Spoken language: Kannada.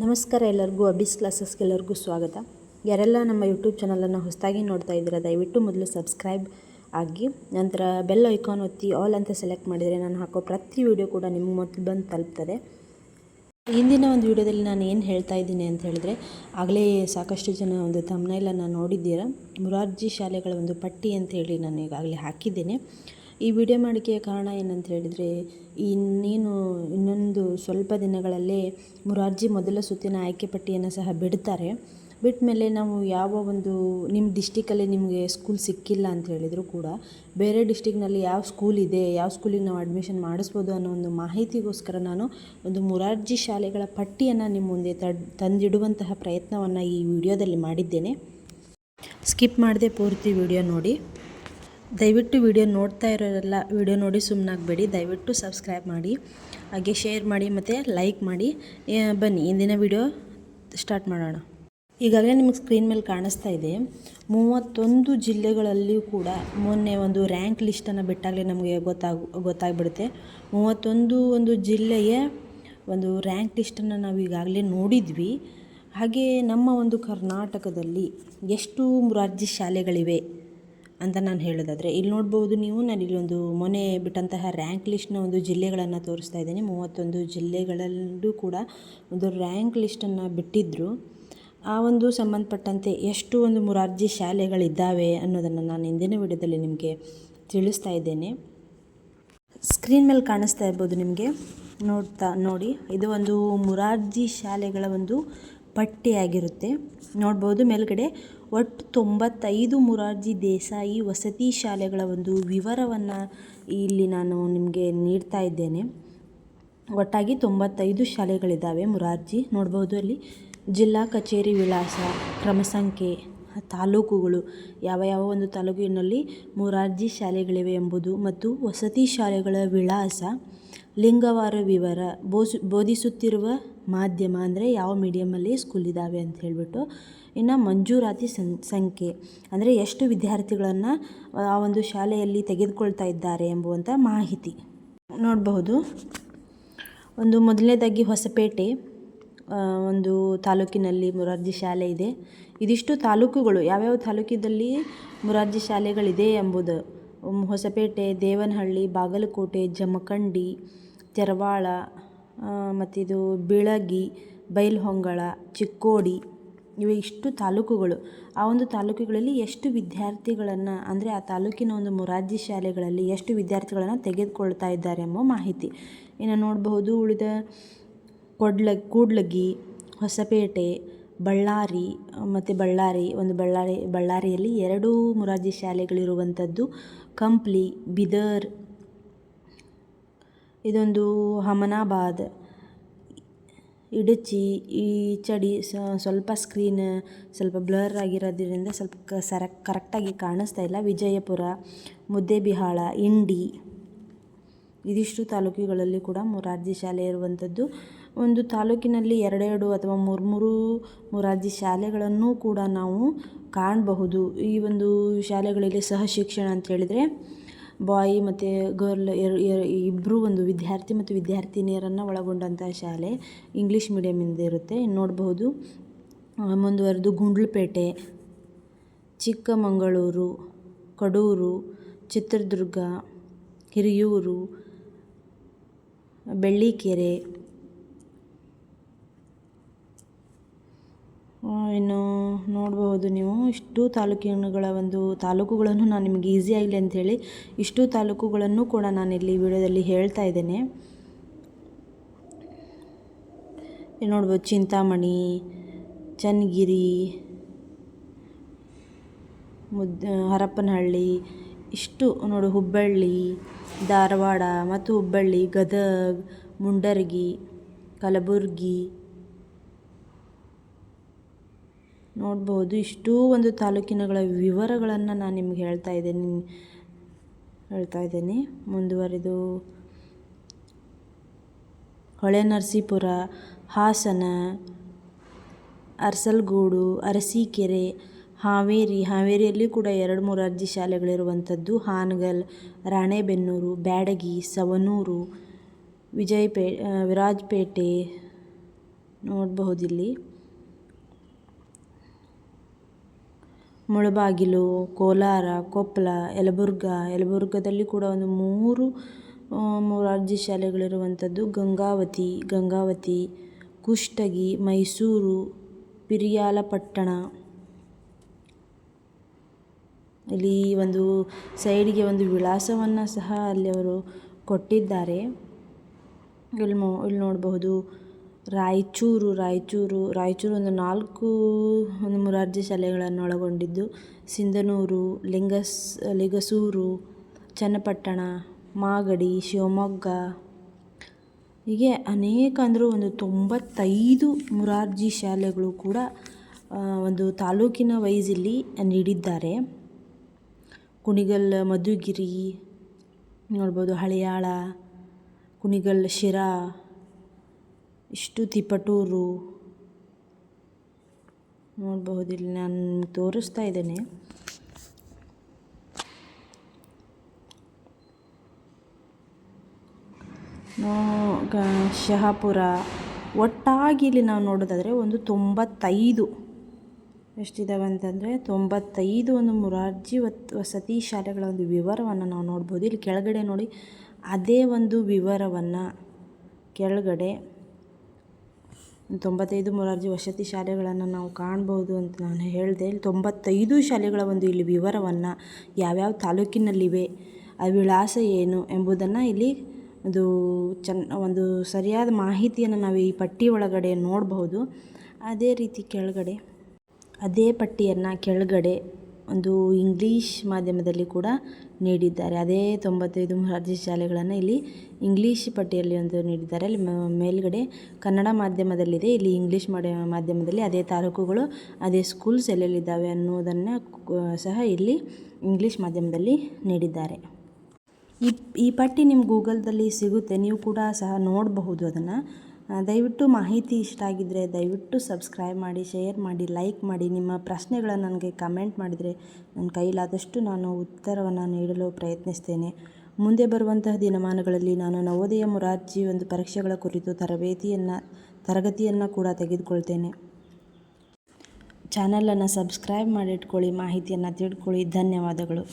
ನಮಸ್ಕಾರ ಎಲ್ಲರಿಗೂ ಅಬಿಸ್ ಕ್ಲಾಸಸ್ಗೆಲ್ಲರಿಗೂ ಸ್ವಾಗತ. ಯಾರೆಲ್ಲ ನಮ್ಮ ಯೂಟ್ಯೂಬ್ ಚಾನಲನ್ನು ಹೊಸದಾಗಿ ನೋಡ್ತಾ ಇದ್ದೀರಾ, ದಯವಿಟ್ಟು ಮೊದಲು ಸಬ್ಸ್ಕ್ರೈಬ್ ಆಗಿ, ನಂತರ ಬೆಲ್ ಐಕಾನ್ ಒತ್ತಿ ಆಲ್ ಅಂತ ಸೆಲೆಕ್ಟ್ ಮಾಡಿದರೆ ನಾನು ಹಾಕೋ ಪ್ರತಿ ವಿಡಿಯೋ ಕೂಡ ನಿಮ್ಗೆ ಮೊದಲು ಬಂದು ತಲುಪ್ತದೆ. ಹಿಂದಿನ ಒಂದು ವಿಡಿಯೋದಲ್ಲಿ ನಾನು ಏನು ಹೇಳ್ತಾ ಇದ್ದೀನಿ ಅಂತ ಹೇಳಿದರೆ, ಆಗಲೇ ಸಾಕಷ್ಟು ಜನ ಒಂದು ತಮ್ಮನೈಲನ್ನು ನೋಡಿದ್ದೀರಾ. ಮುರಾರ್ಜಿ ಶಾಲೆಗಳ ಒಂದು ಪಟ್ಟಿ ಅಂತ ಹೇಳಿ ನಾನು ಈಗಾಗಲೇ ಹಾಕಿದ್ದೇನೆ. ಈ ವಿಡಿಯೋ ಮಾಡಿಕೆಯ ಕಾರಣ ಏನಂತ ಹೇಳಿದರೆ ಇನ್ನೇನು ಇನ್ನೊಂದು ಸ್ವಲ್ಪ ದಿನಗಳಲ್ಲೇ ಮುರಾರ್ಜಿ ಮೊದಲ ಸುತ್ತಿನ ಆಯ್ಕೆ ಪಟ್ಟಿಯನ್ನು ಸಹ ಬಿಡ್ತಾರೆ. ಬಿಟ್ಟ ಮೇಲೆ ನಾವು ಯಾವ ಒಂದು ನಿಮ್ಮ ಡಿಸ್ಟಿಕಲ್ಲಿ ನಿಮಗೆ ಸ್ಕೂಲ್ ಸಿಕ್ಕಿಲ್ಲ ಅಂತ ಹೇಳಿದರೂ ಕೂಡ, ಬೇರೆ ಡಿಸ್ಟಿಕ್ನಲ್ಲಿ ಯಾವ ಸ್ಕೂಲ್ ಇದೆ, ಯಾವ ಸ್ಕೂಲಿಗೆ ನಾವು ಅಡ್ಮಿಷನ್ ಮಾಡಿಸ್ಬೋದು ಅನ್ನೋ ಒಂದು ಮಾಹಿತಿಗೋಸ್ಕರ ನಾನು ಒಂದು ಮುರಾರ್ಜಿ ಶಾಲೆಗಳ ಪಟ್ಟಿಯನ್ನು ನಿಮ್ಮ ಮುಂದೆ ತಂದಿಡುವಂತಹ ಪ್ರಯತ್ನವನ್ನು ಈ ವಿಡಿಯೋದಲ್ಲಿ ಮಾಡಿದ್ದೇನೆ. ಸ್ಕಿಪ್ ಮಾಡದೆ ಪೂರ್ತಿ ವಿಡಿಯೋ ನೋಡಿ. ದಯವಿಟ್ಟು ವಿಡಿಯೋ ನೋಡ್ತಾ ಇರೋರೆಲ್ಲ ವಿಡಿಯೋ ನೋಡಿ ಸುಮ್ಮನಾಗಬೇಡಿ ದಯವಿಟ್ಟು ಸಬ್ಸ್ಕ್ರೈಬ್ ಮಾಡಿ, ಹಾಗೆ ಶೇರ್ ಮಾಡಿ ಮತ್ತು ಲೈಕ್ ಮಾಡಿ. ಬನ್ನಿ, ಇಂದಿನ ವಿಡಿಯೋ ಸ್ಟಾರ್ಟ್ ಮಾಡೋಣ. ಈಗಾಗಲೇ ನಿಮಗೆ ಸ್ಕ್ರೀನ್ ಮೇಲೆ ಕಾಣಿಸ್ತಾ ಇದೆ. ಮೂವತ್ತೊಂದು ಜಿಲ್ಲೆಗಳಲ್ಲಿಯೂ ಕೂಡ ಮೊನ್ನೆ ಒಂದು ರ್ಯಾಂಕ್ ಲಿಸ್ಟನ್ನು ಬಿಟ್ಟಾಗಲೇ ನಮಗೆ ಗೊತ್ತಾಗ, ಗೊತ್ತಾಗ್ಬಿಡುತ್ತೆ. ಮೂವತ್ತೊಂದು ಒಂದು ಜಿಲ್ಲೆಯ ಒಂದು ರ್ಯಾಂಕ್ ಲಿಸ್ಟನ್ನು ನಾವು ಈಗಾಗಲೇ ನೋಡಿದ್ವಿ. ಹಾಗೆ ನಮ್ಮ ಒಂದು ಕರ್ನಾಟಕದಲ್ಲಿ ಎಷ್ಟು ರಾಜ್ಯ ಶಾಲೆಗಳಿವೆ? ಅಂತ ನಾನು ಹೇಳೋದಾದರೆ, ಇಲ್ಲಿ ನೋಡ್ಬೋದು ನೀವು, ನಾನು ಇಲ್ಲಿ ಒಂದು ಮೊನ್ನೆ ಬಿಟ್ಟಂತಹ ರ್ಯಾಂಕ್ ಲಿಸ್ಟ್ನ ಒಂದು ಜಿಲ್ಲೆಗಳನ್ನು ತೋರಿಸ್ತಾ ಇದ್ದೀನಿ. ಮೂವತ್ತೊಂದು ಜಿಲ್ಲೆಗಳಲ್ಲೂ ಕೂಡ ಒಂದು ರ್ಯಾಂಕ್ ಲಿಸ್ಟನ್ನು ಬಿಟ್ಟಿದ್ದರು ಆ ಒಂದು ಸಂಬಂಧಪಟ್ಟಂತೆ ಎಷ್ಟು ಒಂದು ಮುರಾರ್ಜಿ ಶಾಲೆಗಳಿದ್ದಾವೆ ಅನ್ನೋದನ್ನು ನಾನು ಇಂದಿನ ವಿಡಿಯೋದಲ್ಲಿ ನಿಮಗೆ ತಿಳಿಸ್ತಾ ಇದ್ದೇನೆ. ಸ್ಕ್ರೀನ್ ಮೇಲೆ ಕಾಣಿಸ್ತಾ ಇರ್ಬೋದು ನಿಮಗೆ. ನೋಡ್ತಾ ನೋಡಿ, ಇದು ಒಂದು ಮುರಾರ್ಜಿ ಶಾಲೆಗಳ ಒಂದು ಪಟ್ಟಿಯಾಗಿರುತ್ತೆ. ನೋಡ್ಬೋದು ಮೇಲ್ಗಡೆ ಒಟ್ಟು ತೊಂಬತ್ತೈದು ಮುರಾರ್ಜಿ ದೇಸಾಯಿ ವಸತಿ ಶಾಲೆಗಳ ಒಂದು ವಿವರವನ್ನು ಇಲ್ಲಿ ನಾನು ನಿಮಗೆ ನೀಡ್ತಾ ಇದ್ದೇನೆ. ಒಟ್ಟಾಗಿ ತೊಂಬತ್ತೈದು ಶಾಲೆಗಳಿದ್ದಾವೆ ಮುರಾರ್ಜಿ. ನೋಡ್ಬೋದು ಅಲ್ಲಿ ಜಿಲ್ಲಾ ಕಚೇರಿ ವಿಳಾಸ ಕ್ರಮ ಸಂಖ್ಯೆ ತಾಲೂಕುಗಳು, ಯಾವ ಯಾವ ಒಂದು ತಾಲೂಕಿನಲ್ಲಿ ಮುರಾರ್ಜಿ ಶಾಲೆಗಳಿವೆ ಎಂಬುದು ಮತ್ತು ವಸತಿ ಶಾಲೆಗಳ ವಿಳಾಸ. ಲಿಂಗವಾರ ವಿವರ ಬೋಸು, ಬೋಧಿಸುತ್ತಿರುವ ಮಾಧ್ಯಮ ಅಂದರೆ ಯಾವ ಮೀಡಿಯಮಲ್ಲಿ ಸ್ಕೂಲ್ ಇದ್ದಾವೆ ಅಂತ ಹೇಳಿಬಿಟ್ಟು ಇನ್ನು ಮಂಜೂರಾತಿ ಸಂ, ಸಂಖ್ಯೆ ಅಂದರೆ ಎಷ್ಟು ವಿದ್ಯಾರ್ಥಿಗಳನ್ನು ಆ ಒಂದು ಶಾಲೆಯಲ್ಲಿ ತೆಗೆದುಕೊಳ್ತಾ ಇದ್ದಾರೆ ಎಂಬುವಂಥ ಮಾಹಿತಿ ನೋಡಬಹುದು. ಒಂದು ಮೊದಲನೇದಾಗಿ ಹೊಸಪೇಟೆ ಒಂದು ತಾಲೂಕಿನಲ್ಲಿ ಮುರಾರ್ಜಿ ಶಾಲೆ ಇದೆ. ಇದಿಷ್ಟು ತಾಲೂಕುಗಳು, ಯಾವ್ಯಾವ ತಾಲೂಕಿನಲ್ಲಿ ಮುರಾರ್ಜಿ ಶಾಲೆಗಳಿದೆ ಎಂಬುದು ಹೊಸಪೇಟೆ, ದೇವನಹಳ್ಳಿ, ಬಾಗಲಕೋಟೆ, ಜಮಖಂಡಿ ತೆರವಾಳ ಮತ್ತಿದು ಬಿಳಗಿ ಬೈಲಹೊಂಗಲ ಚಿಕ್ಕೋಡಿ ಇವು ಇಷ್ಟು ತಾಲೂಕುಗಳು. ಆ ಒಂದು ತಾಲೂಕುಗಳಲ್ಲಿ ಎಷ್ಟು ವಿದ್ಯಾರ್ಥಿಗಳನ್ನು, ಅಂದರೆ ಆ ತಾಲೂಕಿನ ಒಂದು ಮುರಾರ್ಜಿ ಶಾಲೆಗಳಲ್ಲಿ ಎಷ್ಟು ವಿದ್ಯಾರ್ಥಿಗಳನ್ನು ತೆಗೆದುಕೊಳ್ತಾ ಇದ್ದಾರೆ ಎಂಬ ಮಾಹಿತಿ. ಇನ್ನು ನೋಡಬಹುದು, ಉಳಿದ ಕೊಡ್ಲ, ಕೂಡ್ಲಗಿ, ಹೊಸಪೇಟೆ, ಬಳ್ಳಾರಿ, ಮತ್ತು ಬಳ್ಳಾರಿ, ಒಂದು ಬಳ್ಳಾರಿ, ಬಳ್ಳಾರಿಯಲ್ಲಿ ಎರಡು ಮುರಾರ್ಜಿ ಶಾಲೆಗಳಿರುವಂಥದ್ದು. ಕಂಪ್ಲಿ, ಬಿದರ್ ಇದೊಂದು ಹಮನಾಬಾದ್. ಇಡಚಿ, ಈ ಚಡಿ ಸ್ವಲ್ಪ ಸ್ಕ್ರೀನ್ ಸ್ವಲ್ಪ ಬ್ಲರ್ ಆಗಿರೋದ್ರಿಂದ ಸ್ವಲ್ಪ ಸರ ಕರೆಕ್ಟಾಗಿ ಕಾಣಿಸ್ತಾ ಇಲ್ಲ. ವಿಜಯಪುರ, ಮುದ್ದೇಬಿಹಾಳ, ಇಂಡಿ ಇದಿಷ್ಟು ತಾಲೂಕುಗಳಲ್ಲಿ ಕೂಡ ಮೊರಾರ್ಜಿ ಶಾಲೆ ಇರುವಂಥದ್ದು. ಒಂದು ತಾಲೂಕಿನಲ್ಲಿ ಎರಡೆರಡು ಅಥವಾ ಮೂರು ಮೂರು ಮುರಾರ್ಜಿ ಶಾಲೆಗಳನ್ನು ಕೂಡ ನಾವು ಕಾಣಬಹುದು. ಈ ಒಂದು ಶಾಲೆಗಳಲ್ಲಿ ಸಹ ಶಿಕ್ಷಣ ಅಂತ ಹೇಳಿದರೆ ಬಾಯ್ ಮತ್ತು ಗರ್ಲ್ ಇಬ್ಬರೂ ಒಂದು ವಿದ್ಯಾರ್ಥಿ ಮತ್ತು ವಿದ್ಯಾರ್ಥಿನಿಯರನ್ನು ಒಳಗೊಂಡಂತಹ ಶಾಲೆ ಇಂಗ್ಲೀಷ್ ಮೀಡಿಯಮಿಂದ ಇರುತ್ತೆ. ನೋಡಬಹುದು ಮುಂದುವರೆದು ಗುಂಡ್ಲುಪೇಟೆ, ಚಿಕ್ಕಮಗಳೂರು, ಕಡೂರು, ಚಿತ್ರದುರ್ಗ, ಹಿರಿಯೂರು, ಬೆಳ್ಳಿಕೆರೆ ಇನ್ನು ನೋಡಬಹುದು ನೀವು ಇಷ್ಟು ತಾಲೂಕಿನಗಳ ಒಂದು ತಾಲೂಕುಗಳನ್ನು ನಾನು ನಿಮಗೆ ಈಸಿ ಆಗಲಿ ಅಂಥೇಳಿ ಇಷ್ಟು ತಾಲೂಕುಗಳನ್ನು ಕೂಡ ನಾನು ಇಲ್ಲಿ ವಿಡಿಯೋದಲ್ಲಿ ಹೇಳ್ತಾ ಇದ್ದೇನೆ. ನೋಡ್ಬೋದು ಚಿಂತಾಮಣಿ, ಚನ್ನಗಿರಿ, ಮುದ್ ಹರಪ್ಪನಹಳ್ಳಿ ಇಷ್ಟು ನೋಡು ಹುಬ್ಬಳ್ಳಿ, ಧಾರವಾಡ, ಮತ್ತು ಹುಬ್ಬಳ್ಳಿ, ಗದಗ, ಮುಂಡರಗಿ, ಕಲಬುರ್ಗಿ ನೋಡ್ಬೋದು. ಇಷ್ಟೂ ಒಂದು ತಾಲೂಕಿನಗಳ ವಿವರಗಳನ್ನು ನಾನು ನಿಮ್ಗೆ ಹೇಳ್ತಾ ಇದ್ದೀನಿ. ಹೇಳ್ತಾ ಇದ್ದೀನಿ. ಮುಂದುವರಿದು. ಹೊಳೆನರಸೀಪುರ ಹಾಸನ, ಅರಸಲ್ಗೂಡು, ಅರಸೀಕೆರೆ, ಹಾವೇರಿ. ಹಾವೇರಿಯಲ್ಲಿ ಕೂಡ ಎರಡು ಮೂರು ಅರ್ಜಿ ಶಾಲೆಗಳಿರುವಂಥದ್ದು. ಹಾನಗಲ್, ರಾಣೆಬೆನ್ನೂರು, ಬ್ಯಾಡಗಿ, ಸವನೂರು, ವಿಜಯಪೇ, ವಿರಾಜಪೇಟೆ ನೋಡಬಹುದಿಲ್ಲಿ ಮುಳಬಾಗಿಲು, ಕೋಲಾರ ಕೊಪ್ಪಳ ಯಲಬುರ್ಗ. ಯಲಬುರ್ಗದಲ್ಲಿ ಕೂಡ ಒಂದು ಮೂರು ಮೊರಾರ್ಜಿ ಶಾಲೆಗಳಿರುವಂಥದ್ದು ಗಂಗಾವತಿ ಗಂಗಾವತಿ, ಕುಷ್ಟಗಿ, ಮೈಸೂರು ಪಿರಿಯಾಲಪಟ್ಟಣ ಇಲ್ಲಿ ಒಂದು ಸೈಡಿಗೆ ಒಂದು ವಿಳಾಸವನ್ನು ಸಹ ಅಲ್ಲಿ ಅವರು ಕೊಟ್ಟಿದ್ದಾರೆ. ಇಲ್ಲಿ ಮೊ, ಇಲ್ಲಿ ನೋಡಬಹುದು. ರಾಯಚೂರು ರಾಯಚೂರು ರಾಯಚೂರು ಒಂದು ನಾಲ್ಕು, ಒಂದು ಮೊರಾರ್ಜಿ ಶಾಲೆಗಳನ್ನು ಒಳಗೊಂಡಿದ್ದು. ಸಿಂಧನೂರು, ಲಿಂಗಸ್, ಲಿಗಸೂರು, ಚನ್ನಪಟ್ಟಣ, ಮಾಗಡಿ, ಶಿವಮೊಗ್ಗ. ಹೀಗೆ ಅನೇಕ ಅಂದರೂ ಒಂದು ತೊಂಬತ್ತೈದು ಮೊರಾರ್ಜಿ ಶಾಲೆಗಳು ಕೂಡ ಒಂದು ತಾಲೂಕಿನ ವೈಸ್ ಇಲ್ಲಿ ನೀಡಿದ್ದಾರೆ. ಕುಣಿಗಲ್ ಮಧುಗಿರಿ, ನೋಡ್ಬೋದು ಹಳಿಯಾಳ, ಕುಣಿಗಲ್ ಶಿರಾ. ಇಷ್ಟು ತಿಪಟೂರು ನೋಡಬಹುದು ಇಲ್ಲಿ ನಾನು ತೋರಿಸ್ತಾ ಇದ್ದೇನೆ. ಶಹಾಪುರ. ಒಟ್ಟಾಗಿ ಇಲ್ಲಿ ನಾವು ನೋಡೋದಾದರೆ ಒಂದು ತೊಂಬತ್ತೈದು. ಎಷ್ಟಿದ್ದಾವೆ ಅಂತಂದರೆ ತೊಂಬತ್ತೈದು ಒಂದು ಮುರಾರ್ಜಿ ವಸತಿ ಶಾಲೆಗಳ ಒಂದು ವಿವರವನ್ನು ನಾವು ನೋಡ್ಬೋದು. ಇಲ್ಲಿ ಕೆಳಗಡೆ ನೋಡಿ, ಅದೇ ಒಂದು ವಿವರವನ್ನು ಕೆಳಗಡೆ ತೊಂಬತ್ತೈದು ಮೊರಾರ್ಜಿ ವಸತಿ ಶಾಲೆಗಳನ್ನು ನಾವು ಕಾಣ್ಬೋದು ಅಂತ ನಾನು ಹೇಳಿದೆ. ಇಲ್ಲಿ ತೊಂಬತ್ತೈದು ಶಾಲೆಗಳ ಒಂದು ಇಲ್ಲಿ ವಿವರವನ್ನು ಯಾವ್ಯಾವ ತಾಲೂಕಿನಲ್ಲಿವೆ ಆ ವಿಳಾಸ ಏನು ಎಂಬುದನ್ನು ಇಲ್ಲಿ ಒಂದು ಚೆನ್ನ ಒಂದು ಸರಿಯಾದ ಮಾಹಿತಿಯನ್ನು ನಾವು ಈ ಪಟ್ಟಿ ಒಳಗಡೆ ನೋಡಬಹುದು ಅದೇ ರೀತಿ ಕೆಳಗಡೆ, ಅದೇ ಪಟ್ಟಿಯನ್ನು ಕೆಳಗಡೆ ಒಂದು ಇಂಗ್ಲೀಷ್ ಮಾಧ್ಯಮದಲ್ಲಿ ಕೂಡ ನೀಡಿದ್ದಾರೆ. ಅದೇ ತೊಂಬತ್ತೈದು ರಾಜ್ಯ ಶಾಲೆಗಳನ್ನು ಇಲ್ಲಿ ಇಂಗ್ಲೀಷ್ ಪಟ್ಟಿಯಲ್ಲಿ ಒಂದು ನೀಡಿದ್ದಾರೆ. ಅಲ್ಲಿ ಮೇಲ್ಗಡೆ ಕನ್ನಡ ಮಾಧ್ಯಮದಲ್ಲಿದೆ. ಇಲ್ಲಿ ಇಂಗ್ಲೀಷ್ ಮಾಧ್ಯಮದಲ್ಲಿ ಅದೇ ತಾಲೂಕುಗಳು, ಅದೇ ಸ್ಕೂಲ್ಸ್ ಎಲ್ಲೆಲ್ಲಿದ್ದಾವೆ ಅನ್ನೋದನ್ನು ಸಹ ಇಲ್ಲಿ ಇಂಗ್ಲೀಷ್ ಮಾಧ್ಯಮದಲ್ಲಿ ನೀಡಿದ್ದಾರೆ. ಈ ಈ ಪಟ್ಟಿ ನಿಮ್ಮ ಗೂಗಲ್ದಲ್ಲಿ ಸಿಗುತ್ತೆ. ನೀವು ಕೂಡ ಸಹ ನೋಡಬಹುದು ಅದನ್ನು. ದಯವಿಟ್ಟು ಮಾಹಿತಿ ಇಷ್ಟ ಆಗಿದ್ದರೆ ದಯವಿಟ್ಟು ಸಬ್ಸ್ಕ್ರೈಬ್ ಮಾಡಿ, ಶೇರ್ ಮಾಡಿ, ಲೈಕ್ ಮಾಡಿ. ನಿಮ್ಮ ಪ್ರಶ್ನೆಗಳನ್ನು ನನಗೆ ಕಮೆಂಟ್ ಮಾಡಿದರೆ ನನ್ನ ಕೈಲಾದಷ್ಟು ನಾನು ಉತ್ತರವನ್ನು ನೀಡಲು ಪ್ರಯತ್ನಿಸ್ತೇನೆ. ಮುಂದೆ ಬರುವಂತಹ ದಿನಮಾನಗಳಲ್ಲಿ ನಾನು ನವೋದಯ ಮುರಾರ್ಜಿ ಒಂದು ಪರೀಕ್ಷೆಗಳ ಕುರಿತು ತರಬೇತಿಯನ್ನು, ತರಗತಿಯನ್ನು ಕೂಡ ತೆಗೆದುಕೊಳ್ತೇನೆ. ಚಾನಲನ್ನು ಸಬ್ಸ್ಕ್ರೈಬ್ ಮಾಡಿಟ್ಕೊಳ್ಳಿ, ಮಾಹಿತಿಯನ್ನು ತಿಳ್ಕೊಳ್ಳಿ ಧನ್ಯವಾದಗಳು.